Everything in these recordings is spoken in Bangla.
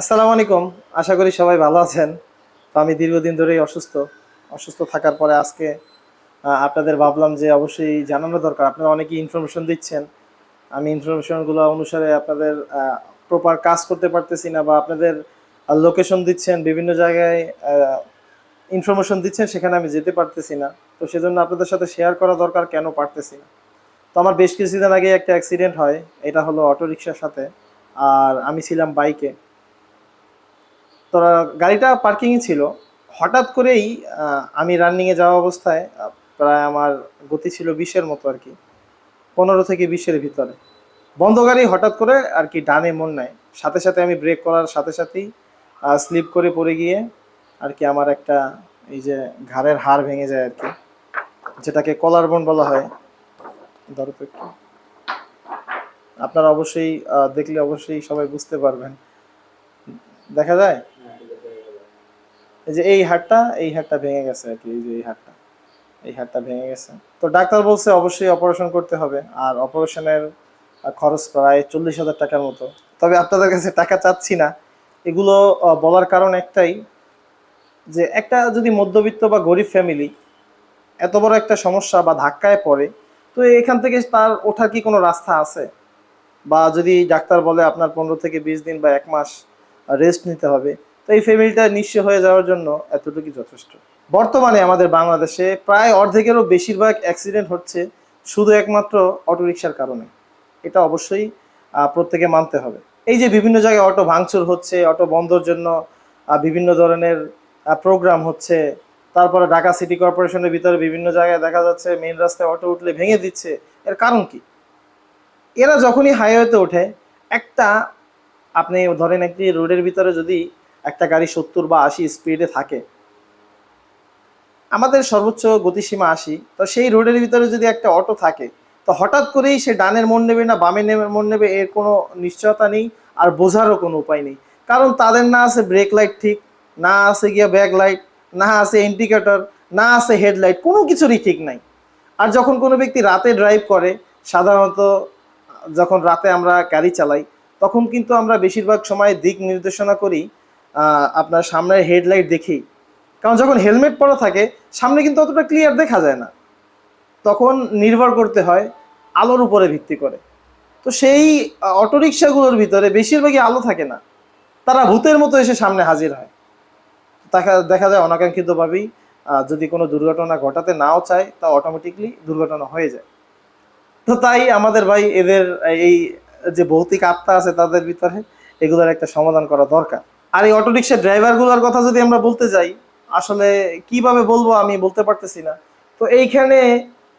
আসসালামু আলাইকুম। আশা করি সবাই ভালো আছেন। তো আমি দীর্ঘদিন ধরেই অসুস্থ। অসুস্থ থাকার পরে আজকে আপনাদের ভাবলাম যে অবশ্যই জানানো দরকার। আপনারা অনেকেই ইনফরমেশন দিচ্ছেন। আমি ইনফরমেশনগুলো অনুসারে আপনাদের প্রপার কাজ করতে পারতেছি না বা আপনাদের লোকেশন দিচ্ছেন, বিভিন্ন জায়গায় ইনফরমেশন দিচ্ছেন, সেখানে আমি যেতে পারতেছি না। তো সেজন্য আপনাদের সাথে শেয়ার করা দরকার, কেন পারতেছি না? তো আমার বেশ কিছুদিন আগে একটা অ্যাক্সিডেন্ট হয়। এটা হলো অটো রিক্সার সাথে। আর আমি ছিলাম বাইকে। তো গাড়িটা পার্কিংয়ে ছিল। হঠাৎ করেই আমি রানিংয়ে যাওয়া অবস্থায় প্রায় আমার গতি ছিল বিশের মতো আর কি, পনেরো থেকে বিশের ভিতরে। বন্ধ গাড়ি হঠাৎ করে আর কি ডানে মন নেয় সাথে সাথে আমি ব্রেক করার সাথে সাথেই স্লিপ করে পড়ে গিয়ে আর কি আমার একটা এই যে ঘাড়ের হাড় ভেঙে যায় আর কি, যেটাকে কলার বোন বলা হয়। ধরো একটু। আপনারা অবশ্যই দেখলে অবশ্যই সবাই বুঝতে পারবেন। দেখা যায়? এই যে এই হাড়টা এই হাড়টা ভেঙে গেছে আর কি, এই যে এই হাড়টা। এই হাড়টা ভেঙে গেছে। তো ডাক্তার বলছে অবশ্যই অপারেশন করতে হবে, আর অপারেশনের খরচ প্রায় চল্লিশ হাজার টাকার মতো। তবে আপনাদের কাছে টাকা চাচ্ছি না। এগুলো বলার কারণ একটাই, যে একটা যদি মধ্যবিত্ত বা গরিব ফ্যামিলি এত বড় একটা সমস্যা বা ধাক্কায় পড়ে, তো এখান থেকে তার ওঠার কি কোনো রাস্তা আছে? বা যদি ডাক্তার বলে আপনার পনেরো থেকে বিশ দিন বা এক মাস রেস্ট নিতে হবে, তো এই ফ্যামিলিটা নিঃস্ব হয়ে যাওয়ার জন্য এতটুকুই যথেষ্ট। বর্তমানে আমাদের বাংলাদেশে প্রায় অর্ধেকেরও বেশিরভাগ অ্যাক্সিডেন্ট হচ্ছে শুধু একমাত্র অটোরিকশার কারণে। এটা অবশ্যই প্রত্যেকে মানতে হবে। এই যে বিভিন্ন জায়গায় অটো ভাঙচুর হচ্ছে, অটো বন্ধর জন্য বিভিন্ন ধরনের প্রোগ্রাম হচ্ছে, তারপরে ঢাকা সিটি কর্পোরেশনের ভিতরে বিভিন্ন জায়গায় দেখা যাচ্ছে মেইন রাস্তায় অটো উঠলে ভেঙে দিচ্ছে, এর কারণ কি? এরা যখনই হাইওয়েতে ওঠে, একটা আপনি ধরেন একটি রোডের ভিতরে যদি একটা গাড়ি সত্তর বা আশি স্পিডে থাকে, আমাদের সর্বোচ্চ গতিসীমা আশি, তো সেই রোডের ভিতরে যদি একটা অটো থাকে, তো হঠাৎ করেই সে ডানের মন নেবে না, বামে নেবে মন নেবে, এর কোনো নিশ্চয়তা নেই আর বোঝারও কোনো উপায় নেই। কারণ তাদের না আছে ব্রেক লাইট ঠিক, না আছে গিয়া ব্যাক লাইট না আছে ইন্ডিকেটর না আছে হেডলাইট কোনো কিছুরই ঠিক নাই। আর যখন কোনো ব্যক্তি রাতে ড্রাইভ করে, সাধারণত যখন রাতে আমরা গাড়ি চালাই, তখন কিন্তু আমরা বেশিরভাগ সময় দিক নির্দেশনা করি আপনার সামনের হেডলাইট দেখেই। কারণ যখন হেলমেট পরা থাকে, সামনে কিন্তু অতটা ক্লিয়ার দেখা যায় না। তখন নির্ভর করতে হয় আলোর উপরে ভিত্তি করে। তো সেই অটোরিকশাগুলোর ভিতরে বেশিরভাগই আলো থাকে না। তারা ভূতের মতো এসে সামনে হাজির হয়। দেখা দেখা যায় অনাকাঙ্ক্ষিতভাবেই যদি কোনো দুর্ঘটনা ঘটাতে নাও চায়, তা অটোমেটিকলি দুর্ঘটনা হয়ে যায়। তো তাই আমাদের ভাই এদের এই যে ভৌতিক আত্মা আছে তাদের ভিতরে এগুলোর একটা সমাধান করা দরকার। আর এই অটোরিক্সা ড্রাইভারগুলোর কথা যদি আমরা বলতে যাই, আসলে কীভাবে বলব আমি বলতে পারতেছি না। তো এইখানে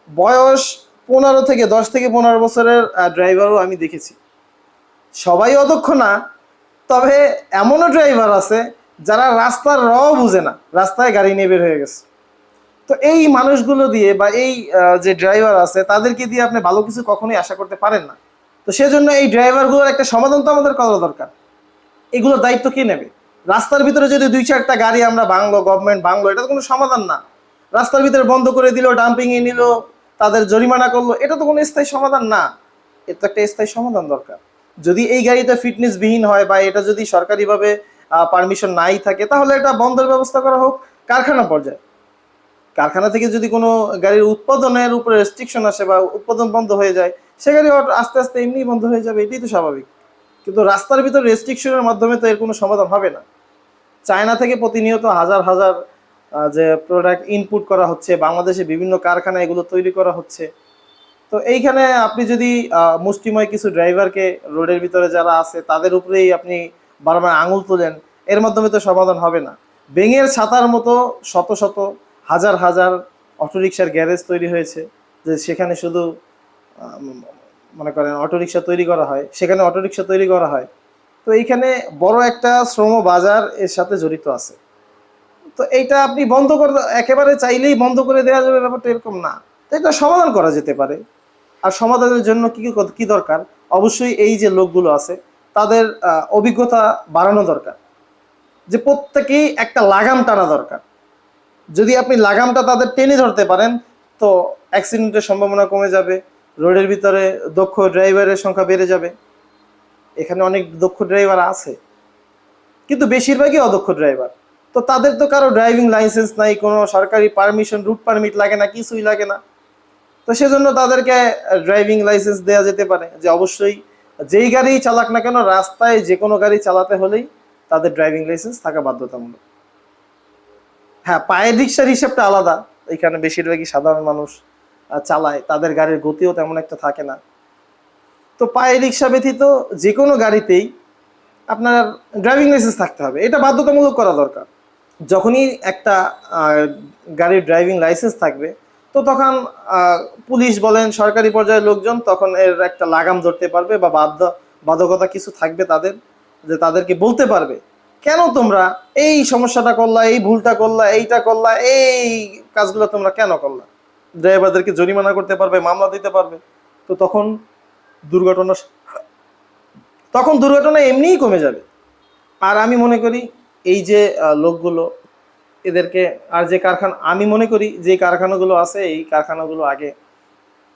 বয়স পনেরো থেকে দশ থেকে পনেরো বছরের ড্রাইভারও আমি দেখেছি। সবাই অদক্ষ না, তবে এমনও ড্রাইভার আছে যারা রাস্তার র বুঝে না, রাস্তায় গাড়ি নিয়ে বের হয়ে গেছে। তো এই মানুষগুলো দিয়ে বা এই যে ড্রাইভার আছে, তাদেরকে দিয়ে আপনি ভালো কিছু কখনোই আশা করতে পারেন না। তো সেজন্য এই ড্রাইভারগুলোর একটা সমাধান তো আমাদের করা দরকার। এগুলোর দায়িত্ব কে নেবে? রাস্তার ভিতরে যদি দুই চারটা গাড়ি আমরা বাংলো গভর্নমেন্ট বাংলো এটা তো কোনো সমাধান না। রাস্তার ভিতরে বন্ধ করে দিল ডাম্পিং এ নিল, তাদের জরিমানা করল, এটা তো কোনো স্থায়ী সমাধান না। এর তো একটা স্থায়ী সমাধান দরকার। যদি এই গাড়িটা ফিটনেস বিহীন হয় বা এটা যদি সরকারিভাবে পারমিশন নাই থাকে, তাহলে এটা বন্ধের ব্যবস্থা করা হোক, কারখানা পর্যায়ে। কারখানা থেকে যদি কোনো গাড়ির উৎপাদনের উপরে রেস্ট্রিকশন আসে বা উৎপাদন বন্ধ হয়ে যায়, সে গাড়ি আস্তে আস্তে এমনি বন্ধ হয়ে যাবে, এটাই তো স্বাভাবিক। কিন্তু রাস্তার ভিতর রেস্ট্রিকশনের মাধ্যমে তো এর কোনো সমাধান হবে না। চায়না থেকে প্রতিনিয়ত হাজার হাজার যে প্রোডাক্ট ইনপুট করা হচ্ছে, বাংলাদেশে বিভিন্ন কারখানা এগুলো তৈরি করা হচ্ছে। তো এইখানে আপনি যদি মুষ্টিময় কিছু ড্রাইভারকে রোডের ভিতরে যারা আছে, তাদের উপরেই আপনি বারবার আঙুল তোলেন, এর মাধ্যমে তো সমাধান হবে না। বেঙের ছাতার মতো শত শত হাজার হাজার অটোরিকশার গ্যারেজ তৈরি হয়েছে, যে সেখানে শুধু মনে করেন অটোরিকশা তৈরি করা হয়, সেখানে অটোরিকশা তৈরি করা হয়। তো এইখানে বড় একটা শ্রম বাজার এর সাথে জড়িত আছে। তো এইটা আপনি বন্ধ করে একেবারে চাইলেই বন্ধ করে দেওয়া যাবে ব্যাপারটা এরকম না। তো এটা সমাধান করা যেতে পারে। আর সমাধানের জন্য কি কি- দরকার? অবশ্যই এই যে লোকগুলো আছে, তাদের অভিজ্ঞতা বাড়ানো দরকার। যে প্রত্যেকেই একটা লাগাম টানা দরকার। যদি আপনি লাগামটা তাদের টেনে ধরতে পারেন, তো অ্যাক্সিডেন্টের সম্ভাবনা কমে যাবে রোডের ভিতরে দক্ষ ড্রাইভারের সংখ্যা বেড়ে যাবে। এখানে অনেক দক্ষ ড্রাইভার আছে, কিন্তু বেশিরভাগই অদক্ষ ড্রাইভার তো তাদের তো কারও ড্রাইভিং লাইসেন্স নাই, কোনো সরকারি পারমিশন রুট পারমিট লাগে না, কিছুই লাগে না। তো সেজন্য তাদেরকে ড্রাইভিং লাইসেন্স দেওয়া যেতে পারে, যে অবশ্যই যেই গাড়ি চালাক না কেন, রাস্তায় যে কোনো গাড়ি চালাতে হলেই তাদের ড্রাইভিং লাইসেন্স থাকা বাধ্যতামূলক। হ্যাঁ পায়ের রিক্সার হিসাবটা আলাদা। এখানে বেশিরভাগই সাধারণ মানুষ চালায়। তাদের গাড়ির গতিও তেমন একটা থাকে না। তো পায়ে রিক্সা ব্যতীত যে কোনো গাড়িতেই আপনার ড্রাইভিং লাইসেন্স থাকতে হবে। এটা বাধ্যতামূলক করা দরকার। যখনই একটা গাড়ির ড্রাইভিং লাইসেন্স থাকবে, তো তখন পুলিশ বলেন, সরকারি পর্যায়ের লোকজন তখন এর একটা লাগাম ধরতে পারবে বা বাধ্য, বাধকতা কিছু থাকবে তাদের, যে তাদেরকে বলতে পারবে। কেন তোমরা এই সমস্যাটা করলা, এই ভুলটা করলা, এইটা করলা, এই কাজগুলো তোমরা কেন করলা? ড্রাইভারদেরকে জরিমানা করতে পারবে, মামলা দিতে পারবে। তো তখন দুর্ঘটনা তখন দুর্ঘটনা এমনিই কমে যাবে। আর আমি মনে করি এই যে লোকগুলো, এদেরকে, আর যে কারখানা, আমি মনে করি যে কারখানাগুলো আছে, এই কারখানাগুলো আগে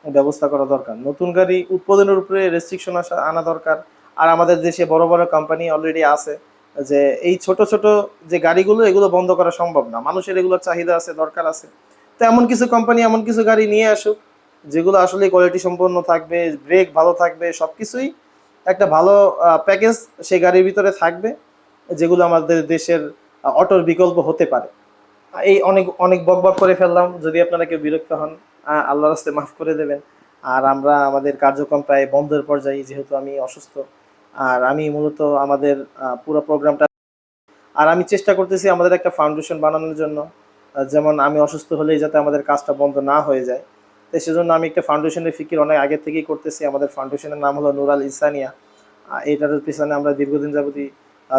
ব্যবস্থা করা দরকার। নতুন গাড়ি উৎপাদনের উপরে রেস্ট্রিকশন আসা, আনা দরকার। আর আমাদের দেশে বড় বড় কোম্পানি অলরেডি আছে। যে এই ছোট ছোট যে গাড়িগুলো এগুলো বন্ধ করা সম্ভব না। মানুষের এগুলোর চাহিদা আছে দরকার আছে। তো এমন কিছু কোম্পানি এমন কিছু গাড়ি নিয়ে আসুক যেগুলো আসলে কোয়ালিটি সম্পন্ন থাকবে ব্রেক ভালো থাকবে সব কিছুই একটা ভালো প্যাকেজ সেই গাড়ির ভিতরে থাকবে যেগুলো আমাদের দেশের অটোর বিকল্প হতে পারে। এই অনেক অনেক বক বক করে ফেললাম। যদি আপনারা কেউ বিরক্ত হন আহ, আল্লাহর রাস্তে মাফ করে দেবেন। আর আমরা আমাদের কার্যক্রম প্রায় বন্ধের পর্যায়ে যেহেতু আমি অসুস্থ। আর আমি মূলত আমাদের পুরো প্রোগ্রামটা আর আমি চেষ্টা করতেছি আমাদের একটা ফাউন্ডেশন বানানোর জন্য। যেমন আমি অসুস্থ হলেই যাতে আমাদের কাজটা বন্ধ না হয়ে যায়। তাই সেজন্য আমি একটা ফাউন্ডেশনের ফিকির অনেক আগে থেকেই করতেছি। আমাদের ফাউন্ডেশনের নাম হলো নুরাল ইসানিয়া এটার পিছনে আমরা দীর্ঘদিন যাবতই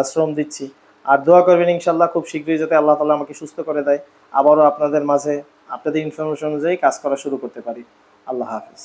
শ্রম দিচ্ছি। আর দোয়া করবেন ইনশাল্লাহ খুব শীঘ্রই যাতে আল্লাহ তালা আমাকে সুস্থ করে দেয়। আবারও আপনাদের মাঝে আপনাদের ইনফরমেশন অনুযায়ী কাজ করা শুরু করতে পারি। আল্লাহ হাফিজ।